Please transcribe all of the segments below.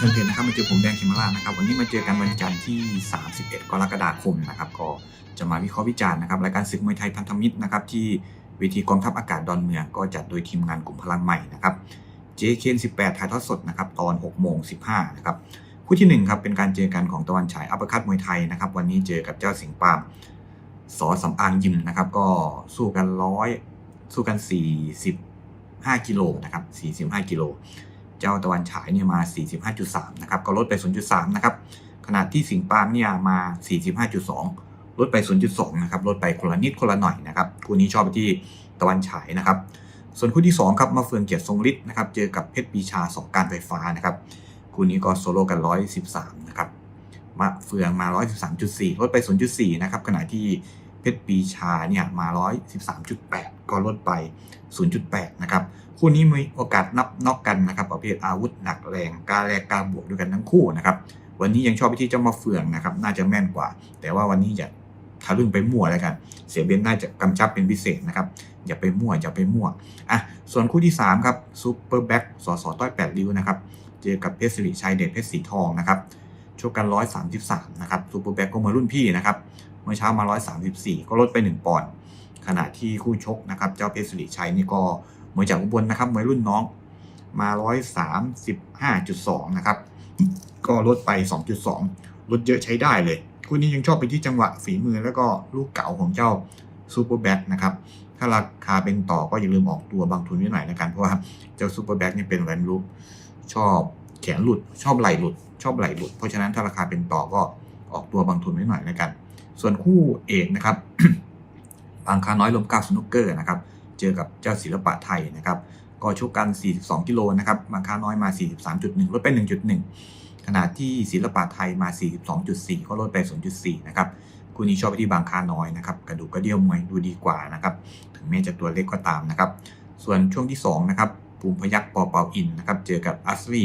ฟนเพจนะครับมาเจอผมแดงเขมรานะครับ วันนี้มาเจอกันวันจันทร์ที่ 31 กรกฎาคมนะครับ ก็จะมาวิเคราะห์วิจารณ์นะครับรายการศึกมวยไทยพันธมิตรนะครับ ที่เวทีกองทัพอากาศดอนเมืองก็จัดโดยทีมงานกลุ่มพลังใหม่นะครับ JK 18 ถ่ายทอดสดนะครับ ตอน6โมง15นะครับคู่ที่1ครับเป็นการเจอกันของตะวันฉายอัปคัตมวยไทยนะครับ วันนี้เจอกับเจ้าสิงปามสอสำอางยิมนะครับ ก็สู้กันร้อยสู้กัน 45กิโลนะครับ45กิโล เจ้าตะวันฉายเนี่ยมา 45.3 นะครับ ก็ลดไป 0.3 นะครับ ขณะที่สิงปามเนี่ยมา 45.2 ลดไป 0.2 นะครับ ลดไปคนละนิดคนละหน่อยนะครับ คู่นี้ชอบไปที่ตะวันฉายนะครับ ส่วนคู่ที่ 2 ครับ มาเฟืองเกียรติทรงฤทธิ์นะครับ เจอกับเพชรปีชา2การไฟฟ้านะครับ คู่นี้ก็โซโล่กัน 113 นะครับ มาเฟืองมา 113.4 ลดไป 0.4 นะครับ ขณะที่เพชรปีชาเนี่ยมา 113.8 ก็ลดไป 0.8 นะครับ คู่นี้มีโอกาสนับน็อกกันนะครับประเภทอาวุธหนักแรงกล้าแลกกล้าบวกด้วยกันทั้งคู่นะครับ วันนี้ยังชอบไปที่เจ้ามาเฟืองนะครับ น่าจะแม่นกว่า แต่ว่าวันนี้อย่าทะลึ่งไปมั่วแล้วกัน เสียเบนน่าจะกำชับเป็นพิเศษนะครับ อย่าไปมั่ว อย่าไปมั่ว อะ ส่วนคู่ที่ 3 ครับซูเปอร์แบ็กสสต้อยแปดริ้วนะครับ เจอกับเพชรสิริชัยเดชเพชรสีทองนะครับชกกัน 133 นะครับซูเปอร์แบ็กก็มารุ่นพี่นะครับ เมื่อเช้ามา 134 ก็ลดไป 1 ปอนด์ ขณะที่คู่ชกนะครับเจ้าเพชรสิริชัยนี่ก็มวยจากอุบลนะครับมวยรุ่นน้องมา135.2นะครับก็ลดไป 2.2 ลดเยอะใช้ได้เลย คู่นี้ยังชอบไปที่จังหวะฝีมือแล้วก็ลูกเก่าของเจ้าซูเปอร์แบ็กนะครับ ถ้าราคาเป็นต่อก็อย่าลืมออกตัวบางทุนไว้หน่อยนะกันเพราะว่าเจ้าซูเปอร์แบ็กนี่เป็นแวนลูกชอบแขนหลุด ชอบไหลหลุด ชอบไหลหลุด เพราะฉะนั้นถ้าราคาเป็นต่อก็ออกตัวบางทุนไว้หน่อยนะกัน ส่วนคู่เอกนะครับ บางคาน้อยลมเก้าสนุกเกอร์นะครับ เจอกับเจ้าศิลปะไทยนะครับ ก็ชกกัน 42 กิโลนะครับบางคาน้อยมา 43.1 ลดไป 1.1 ขณะที่ศิลปะไทยมา 42.4 ก็ลดไป 0.4 นะครับ คู่นี้ชอบไปที่บางคาน้อยนะครับ กระดูกกระเดี่ยวมวยดูดีกว่านะครับ ถึงแม้จะตัวเล็กก็ตามนะครับ ส่วนช่วงที่2นะครับ ภูมิพยักปอเปาอินนะครับ เจอกับอัสวี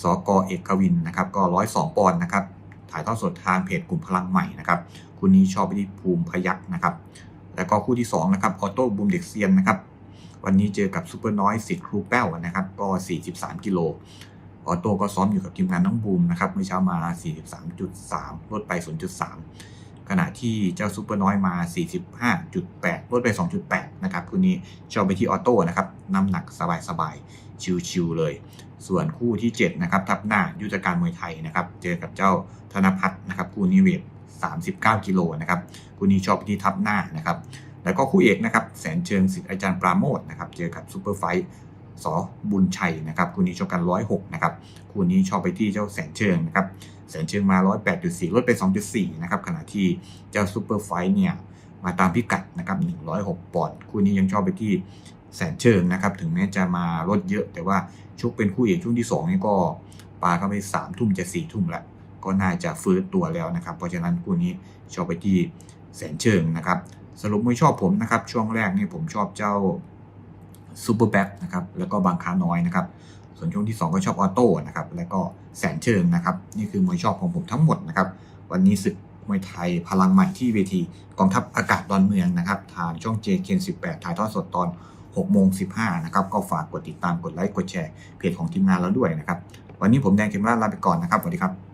สกเอกวินนะครับ ก็ 102 ปอนด์นะครับ ถ่ายทอดสดทางเพจกลุ่มพลังใหม่นะครับ คู่นี้ชอบไปที่ภูมิพยักนะครับ แล้วก็คู่ที่2นะครับออโต้บูมเด็กเซียนนะครับวันนี้เจอกับซูเปอร์น้อยสิทธิ์ครูแป้วนะครับก็ 43 กิโลออโต้ก็ซ้อมอยู่กับทีมงานน้องบูมนะครับเมื่อเช้ามา 43.3 ลดไป 0.3 ขณะที่เจ้าซูเปอร์น้อยมา 45.8 ลดไป 2.8 นะครับคู่นี้ชอบไปที่ออโต้นะครับน้ำหนักสบายๆ ชิวๆเลย ส่วนคู่ที่ 7 นะครับ ทับหน้ายุทธการมวยไทยนะครับ เจอกับเจ้าธนพัฒน์นะครับคู่นี้เวท 39 กิโลนะครับคู่นี้ชอบไปที่ทับหน้านะครับแล้วก็คู่เอกนะครับแสนเชิงสิทธิ์อาจารย์ปราโมทนะครับเจอกับซูเปอร์ไฟท์สบุญชัยนะครับคู่นี้ชกกัน 106นะครับคู่นี้ชอบไปที่เจ้าแสนเชิงนะครับแสนเชิงมา 108.4 ลดไป 2.4นะครับขณะที่เจ้าซูเปอร์ไฟท์เนี่ยมาตามพิกัดนะครับ106 ปอนด์คู่นี้ยังชอบไปที่แสนเชิงนะครับถึงแม้จะมาลดเยอะ แต่ว่าชกเป็นคู่เอกช่วงที่2นี่ก็ปาเข้าไป3ทุ่มจะ4ทุ่มละ ก็น่าจะฟื้นตัวแล้วนะครับ เพราะฉะนั้นคู่นี้ชอบไปที่แสนเชิงนะครับ สรุปไม่ชอบผมนะครับ ช่วงแรกนี่ผมชอบเจ้าซูเปอร์แบ็กนะครับแล้วก็บางคาน้อยนะครับ ส่วนช่วงที่ 2 ก็ชอบออโต้นะครับแล้วก็แสนเชิงนะครับ นี่คือมวยชอบของผมทั้งหมดนะครับ วันนี้ศึกมวยไทยพลังใหม่ที่เวทีกองทัพอากาศดอนเมืองนะครับ ทางช่อง JK 18 ถ่ายทอดสดตอน6โมง15นะครับ ก็ฝากกดติดตามกดไลค์กดแชร์เพจของทีมงานเราด้วยนะครับ วันนี้ผมแดงเข็มราชลาไปก่อนนะครับสวัสดีครับ